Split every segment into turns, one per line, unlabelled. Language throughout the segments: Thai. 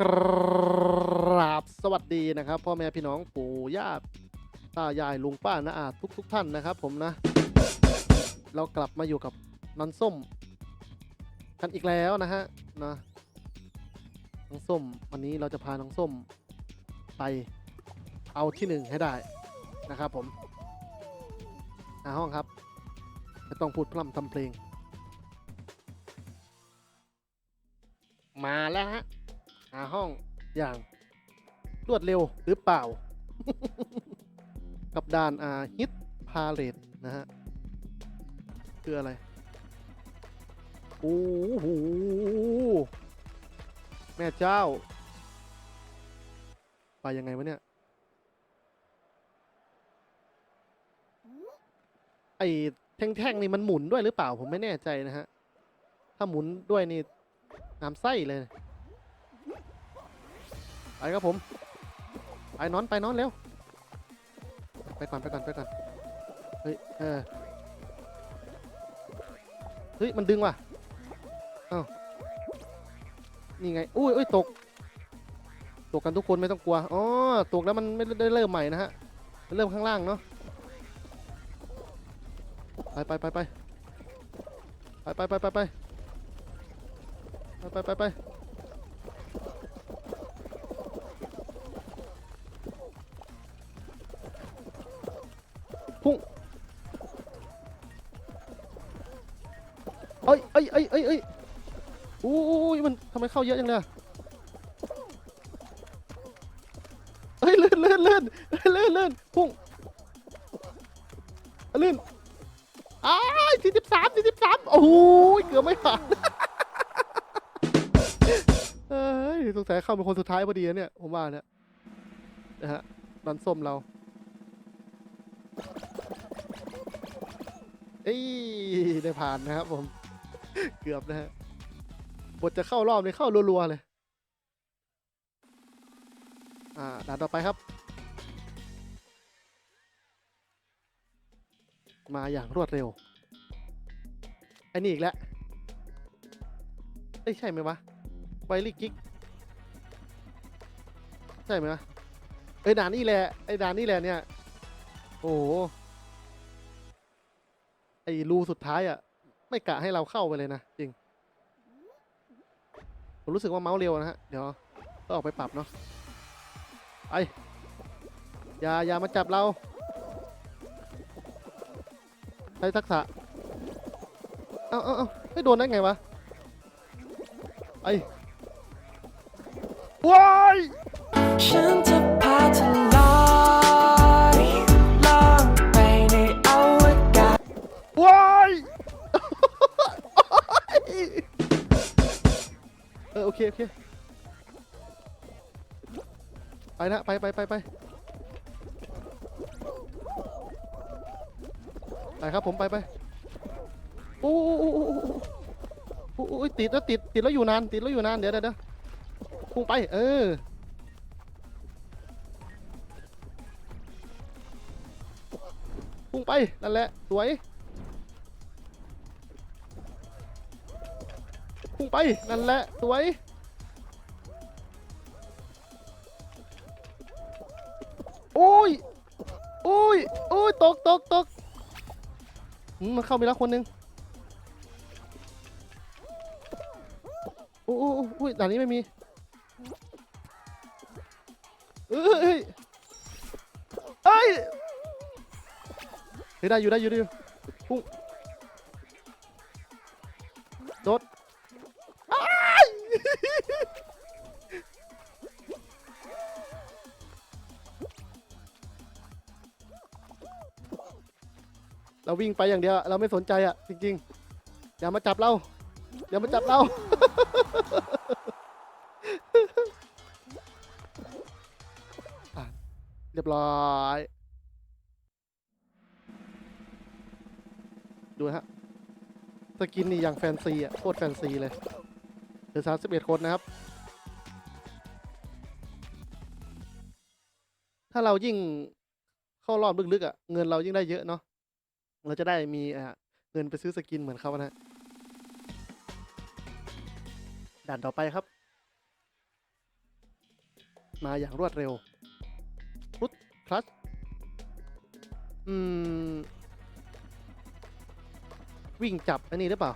กราบสวัสดีนะครับ พ่อแม่พี่น้องปู่ย่าตายายลุงป้าน้าอาทุกทุกท่านนะครับ ผมนะ เรากลับมาอยู่กับน้องส้มกันอีกแล้วนะฮะนะน้องส้มวันนี้เราจะพาน้องส้มไปเอาที่หนึ่งให้ได้นะครับ ผมหาห้องครับไม่ต้องพูดพร่ำทำเพลง มาแล้วฮะ ห้องอย่างรวดเร็วหรือเปล่า กับด่านอาฮิตพาเลตนะฮะ คืออะไร โอ้โห แม่เจ้า ไปยังไงวะเนี่ย ไอ้แท่งๆนี่มันหมุนด้วยหรือเปล่าผมไม่แน่ใจนะฮะ ถ้าหมุนด้วยนี่น้ำไส้เลย ไปครับผมไปนอนไปนอนเร็วไปก่อนไปก่อนไปก่อนเฮ้ยเออเฮ้ยมันดึงว่ะเอ้านี่ไงอุ้ยอุ้ยตก ตกกันทุกคนไม่ต้องกลัวอ๋อตกแล้วมันไม่ได้เริ่มใหม่นะฮะเริ่มข้างล่างเนาะไปไปไปไปไปไปไปไปไปไปไปไป เอ้ยเอ้ยเอ้ยเอ้ยเอ้ยอู้ยมันทำไมเข้าเยอะจังเลยเอ้ยเลื่อนเลื่อนเลื่อนเลื่อนเลื่อนพุ่งเลื่อนอ้ายสี่สิบสามสี่สิบสามโอ้โหเกือบไม่ผ่านเอ้ยสงสัยเข้าเป็นคนสุดท้ายพอดีนะเนี่ย ผมว่าเนี่ยนะฮะดันส้มเราเอ้ยได้ผ่านนะครับผม เกือบนะฮะบทจะเข้ารอบเลยเข้ารัวๆเลย อ่าด่านต่อไปครับ มาอย่างรวดเร็วไอ้นี่อีกแล้วเอ้ยใช่ไหมวะไวลี่กิกใช่ไหมวะเอ้ยด่านนี่แหละไอ้ด่านนี่แหละเนี่ย โอ้โหไอ้รูสุดท้ายอะ ไม่กะให้เราเข้าไปเลยนะ จริง ผมรู้สึกว่าเมาส์เร็วนะฮะ เดี๋ยวต้องออกไปปรับเนาะไปอย่าอย่ามาจับเรา ใช้ทักษะ เอาเอาเอาไม่โดนได้ไงวะไปว้าย
ฉันจะพาเธอ
เอเคโอเคไปนะไปไปไปไปไปครับผมไปไปโอ้โอ้โอ้โอ้โอ้โอ้ติดแล้วติดติดแล้วอยู่นานติดแล้วอยู่นานเดี๋ยวเดี๋ยวเดี๋ยวพุ่งไปเออพุ่งไปนั่นแหละสวย ไปนั่นแหละสวยโอ้ยโอ้ยโอ้ยตกตกตกมันเข้าไปแล้วคนหนึ่งโอ้โอ้โอ้ยด่านนี้ไม่มีเอ้ยเฮ้ยได้อยู่ได้อยู่ได้อยู่พุ่ง เราวิ่งไปอย่างเดียว เราไม่สนใจอะจริงๆอย่ามาจับเราอย่ามาจับเรา เรียบร้อย ดูฮะสกินนี่อย่างแฟนซีอะโคตรแฟนซีเลยเหลือสามสิบเอ็ดคนนะครับ ถ้าเรายิ่งเข้ารอบลึกๆอะ เงินเรายิ่งได้เยอะเนาะ เราจะได้มีอะเงินไปซื้อสกินเหมือนเขานะฮะด่านต่อไปครับ มาอย่างรวดเร็วรุดคลัชอืม วิ่งจับอันนี้หรือเปล่า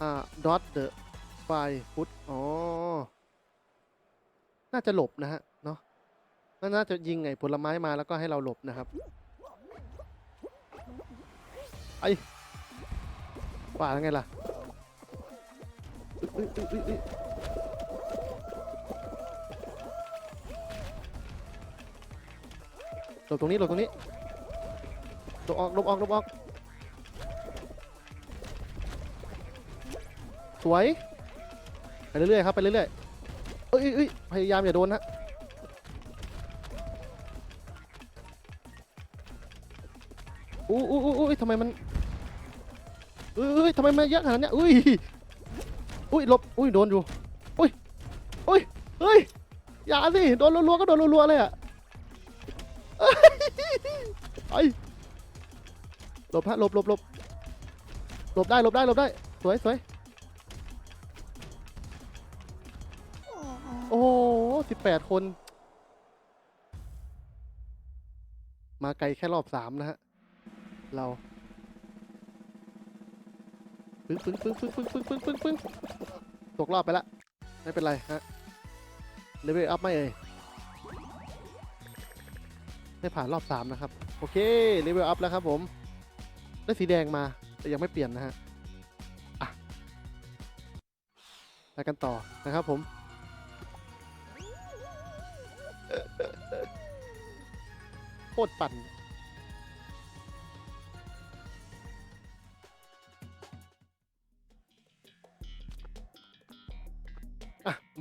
อ่า dot the fire foot อ๋อ น่าจะหลบนะฮะ เนาะน่าจะยิงไงผลไม้มาแล้วก็ให้เราหลบนะครับ ไอ้ว่าแล้วไงล่ะหลบตรงนี้หลบตรงนี้หลบออกหลบออกหลบออก สวย ไปเรื่อยๆครับ ไปเรื่อยๆเอ้ยเอ้ยพยายามอย่าโดนนะ ทำไมมันเอ้ยทำไมมันเยอะขนาดเนี้ยอุ้ยอุ้ยหลบอุ้ยโดนอยู่อุ้ยอุ้ยเฮ้ยอย่าสิโดนรัวๆก็โดนรัวๆเลยอะเอ้ยไอ้หลบฮะหลบหลบหลบหลบได้หลบได้หลบได้สวยสวยโอ้สิบแปดคน มาไกลแค่รอบสามนะฮะ เรา ปึ้งปึ้งปึ้งปึ้งปึ้งปึ้งปึ้งปึ้งปึ้งตกรอบไปละ ไม่เป็นไรฮะเลเวลอัพไม่เอ่ยไม่ผ่านรอบสามนะครับ โอเคเลเวลอัพแล้วครับผม ได้สีแดงมา แต่ยังไม่เปลี่ยนนะฮะอะไปกันต่อนะครับผมโคตรปั่น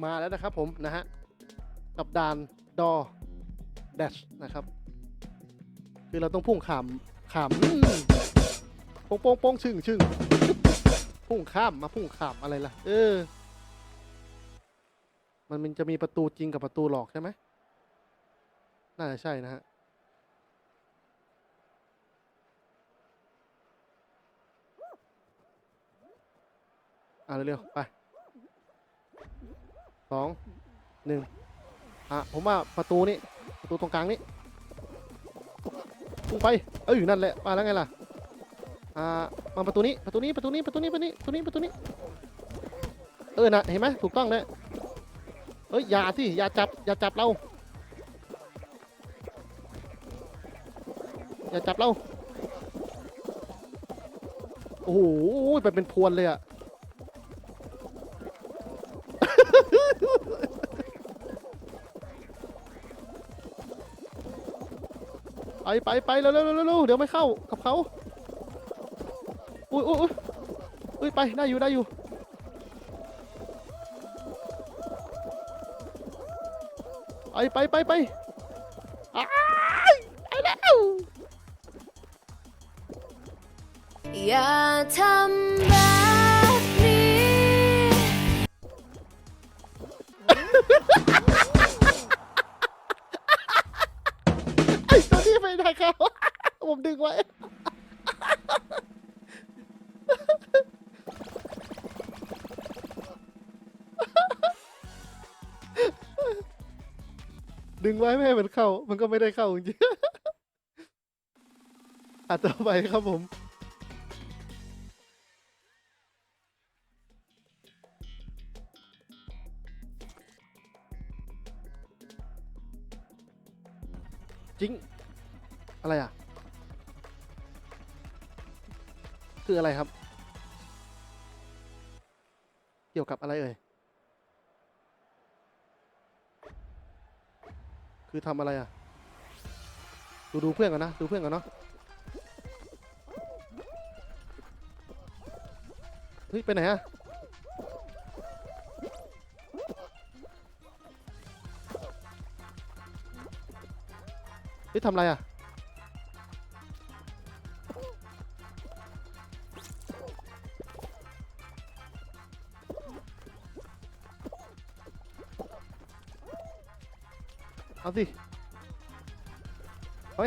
มาแล้วนะครับผมนะฮะกับด่านดอ d ดชนะครับ คือเราต้องพุ่งขามขามอืมโป้งโป้งโป้งชึ่งชึ่งพุ่งข้ามมาพุ่งขามอะไรล่ะ เออ มันมันจะมีประตูจริงกับประตูหลอกใช่ไหมน่าจะใช่นะฮะอะเร็วๆไป สองหนึ่งอะผมว่าประตูนี้ประตูตรงกลางนี้พุ่งไปเอ้ยนั่นแหละมาแล้วไงล่ะอ่ามาประตูนี้ประตูนี้ประตูนี้ประตูนี้ประตูนี้ประตูนี้ประตูนี้เออนะเห็นไหมถูกต้องเลยเอ้ยอย่าสิอย่าจับอย่าจับเราอย่าจับเราโอ้โหไปเป็นพวนเลยอะ ไปไปไปเร็วเร็วเร็วเร็วเดี๋ยวไม่เข้ากับเขาอุ้ยอุ้ยอุ้ยอุ้ยไปได้อยู่ได้อยู่ไปไปไปไปอ้ายไปแล้ว
อย่าทำ
ดึงไว้ ดึงไว้ไม่ให้มันเข้า มันก็ไม่ได้เข้าจริงอะต่อไปครับผม จริง อะไรอะ คืออะไรครับ เกี่ยวกับอะไรเอ่ย คือทำอะไรอะ ดูดูเพื่อนกันนะ ดูเพื่อนกันเนาะ เฮ้ย ไปไหนอะเฮ้ยทำอะไรอะ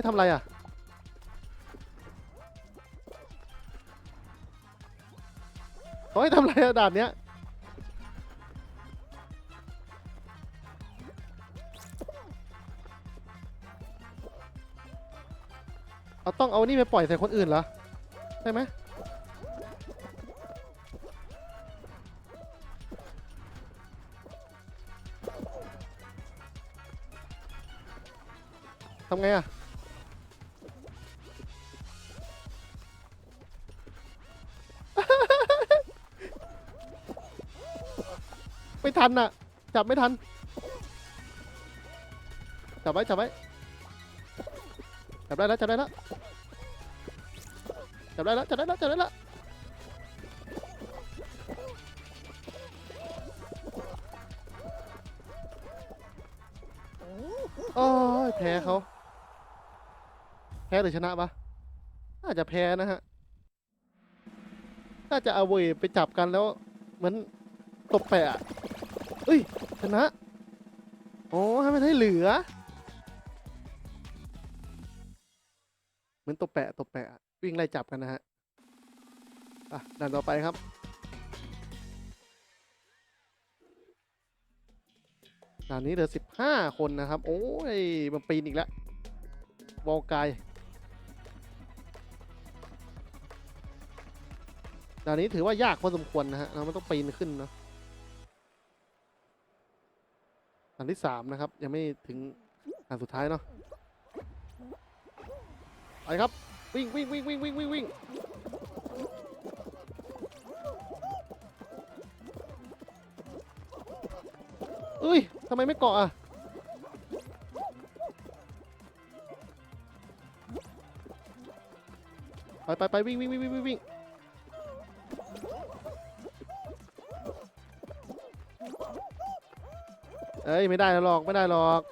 ให้ทำอะไรอะเขาให้ทำอะไรอะด่านเนี้ยเอาต้องเอานี่ไปปล่อยใส่คนอื่นเหรอใช่ไหมทำไงอะ ทันอะ จับไม่ทัน จับไว้จับไว้ จับได้แล้วจับได้แล้วจับได้แล้วจับได้แล้วจับได้แล้วโอ้ยแพ้เขา แพ้หรือชนะปะน่าจะแพ้นะฮะ น่าจะเอาเวยไปจับกันแล้ว เหมือนตบแปะ อ้ยชนะ โอ้ให้มันให้เหลือ เหมือนตบแปะตบแปะ วิ่งไล่จับกันนะฮะอะด่านต่อไปครับด่านนี้เหลือสิบห้าคนนะครับ โอ้ยมันปีนอีกแล้ววอลกายด่านนี้ถือว่ายากพอสมควรนะฮะ เราไมันต้องปีนขึ้นเนาะ ด่านที่สามนะครับ ยังไม่ถึงด่านสุดท้ายเนาะไปครับวิ่งวิ่งวิ่งวิ่งวิ่งวิ่งวิ่งเอ้ยทำไมไม่เกาะอะไปไปไปวิ่งวิ่งวิ่งวิ่งวิ่ง เอ้ยไม่ได้หรอกไม่ได้หรอก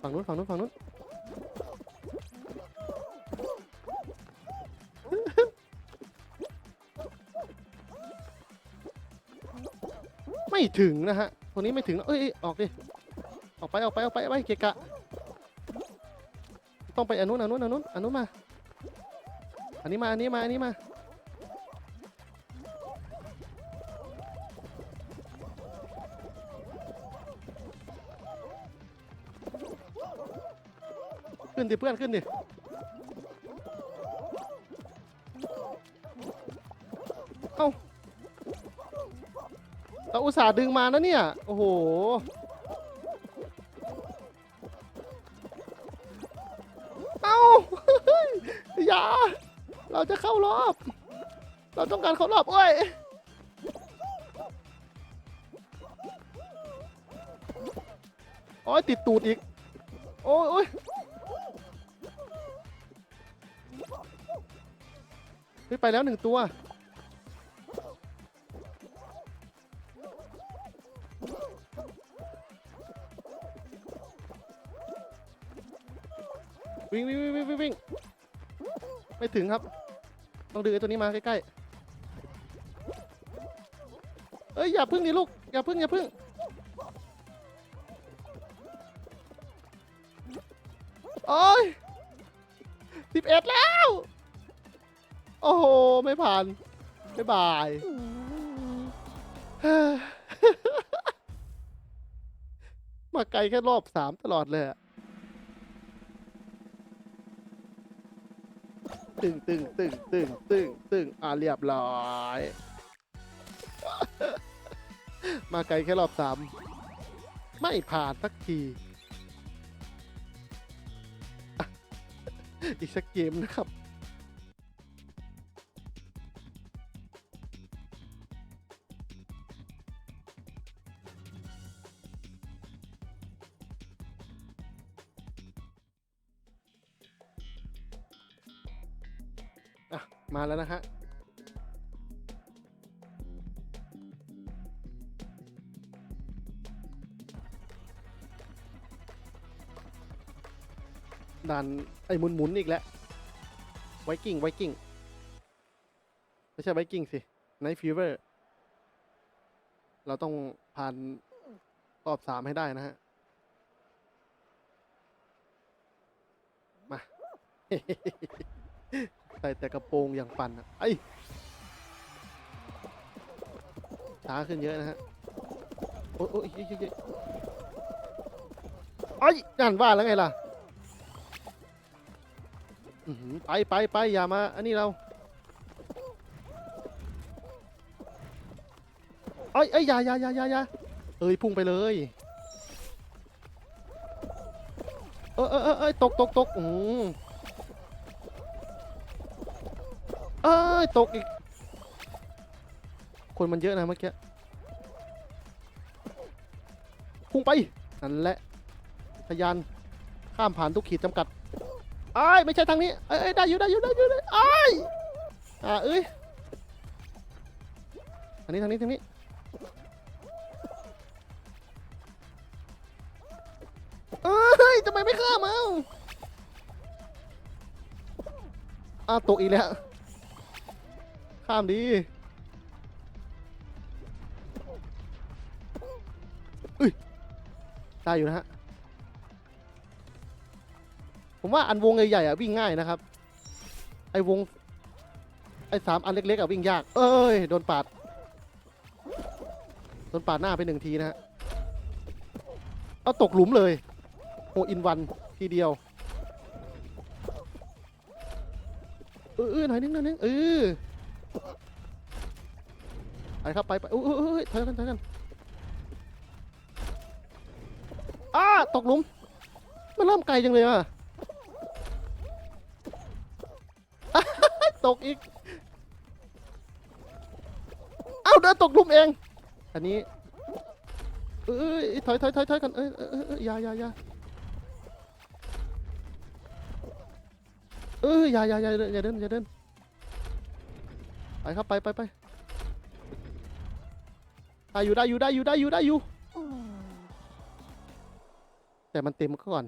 ฝั่งนู้นฝั่งนู้นฝั่งนู้นไม่ถึงนะฮะตัวนี้ไม่ถึงเอ้ยเอ้ยออกดิออกไปออกไปออกไปไปเกะกะ ต้องไปอันนู้นอันนู้นอันนู้นอันนู้นมา อันนี้มาอันนี้มาอันนี้มา ดิเพื่อนขึ้นดิเอ้าเราอุตส่าห์ดึงมานะเนี่ย โอ้โห เอ้า อย่า เราจะเข้ารอบ เราต้องการเข้ารอบโอ้ยโอ้ยติดตูดอีก โอ้ยโอ้ย ฮ้ยไปแล้วหนึ่งตัว วิ่งวิ่งวิ่งวิ่งวิ่งไม่ถึงครับ ต้องดึงไอ้ตัวนี้มาใกล้ๆเอ้ยอย่าพึ่งดิลูก อย่าพึ่งอย่าพึ่งโอ้ยสิบเอ็ดแล้ว โอ้โห ไม่ผ่านบ๊ายบาย มาไกลแค่รอบสามตลอดเลยอะตึงตึงตึงตึงตึงตึงอ่าเรียบร้อย มาไกลแค่รอบสามไม่ผ่านสักที อีกสักเกมนะครับ มาแล้วนะฮะด่านไอ้หมุนหมุนอีกแล้วไวกิ้งไวกิ้งไม่ใช่ไวกิ้งสิไนท์ฟีเวอร์เราต้องผ่านรอบสามให้ได้นะฮะ มา ใส่แต่กระโปรงอย่างปั่นอะไอ้ยช้าขึ้นเยอะนะฮะ โอ้ยโอ้ยเฮ้ยเฮ้ยเฮ้ยไอ้นั่นว่าแล้วไงล่ะไปไปไปอย่ามา อันนี้เราไอ้ยเอ้ยอย่าอย่าอย่าอย่าอย่าเอ้ยพุ่งไปเลย เออเออเออเอยตกตกตกอืม เอ้ยตกอีก คนมันเยอะนะเมื่อกี้พุ่งไป นั่นแหละทะยานข้ามผ่านทุกขีดจำกัดอ้ายไม่ใช่ทางนี้เอ้ยได้อยู่ได้อยู่ได้อยู่ได้อ้ายอ่าเอ้ยทางนี้ทางนี้ทางนี้เอ้ยทำไมไม่ข้ามเอาอ้าตกอีกแล้ว ข้ามดีเอ้ยได้อยู่นะฮะ ผมว่าอันวงใหญ่ๆอะวิ่งง่ายนะครับ ไอวง ไอสามอันเล็กๆอะวิ่งยาก เอ้ย โดนปาด โดนปาดหน้าไปหนึ่งทีนะฮะ เอาตกหลุมเลยโฮอินวันทีเดียวเออเออหน่อยนึงหน่อยนึงเออ ไปครับไปไปเออเออเออถอยกันถอยกันอ้าตกหลุม มันเริ่มไกลจังเลยอะตกอีก เอ้าเดินตกหลุมเอง อันนี้ เออเออเออถอยถอยถอยถอยกัน เออเออเออเอย่าอย่าอย่าเอออย่าอย่าอย่าอย่าเดินอย่าเดิน ไปครับไปไปไปได้อยู่ได้อยู่ได้อยู่ได้อยู่ได้อยู่ แต่มันเต็มก่อน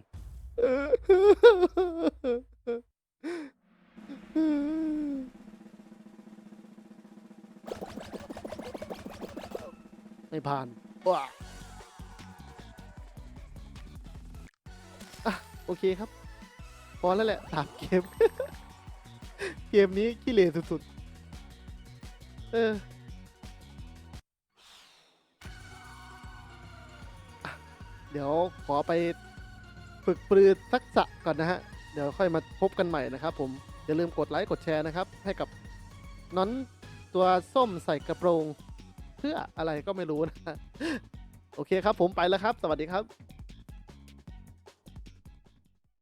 ไม่ผ่านว้าอะโอเคครับ พอแล้วแหละสามเกม เกมนี้ขี้เหร่สุดๆ เออเดี๋ยวขอไปฝึกปรือทักษะก่อนนะฮะ เดี๋ยวค่อยมาพบกันใหม่นะครับผม อย่าลืมกดไลค์ กดแชร์นะครับ ให้กับน้อนตัวส้มใส่กระโปรง เพื่ออะไรก็ไม่รู้นะ โอเคครับผมไปแล้วครับ สวัสดีครับ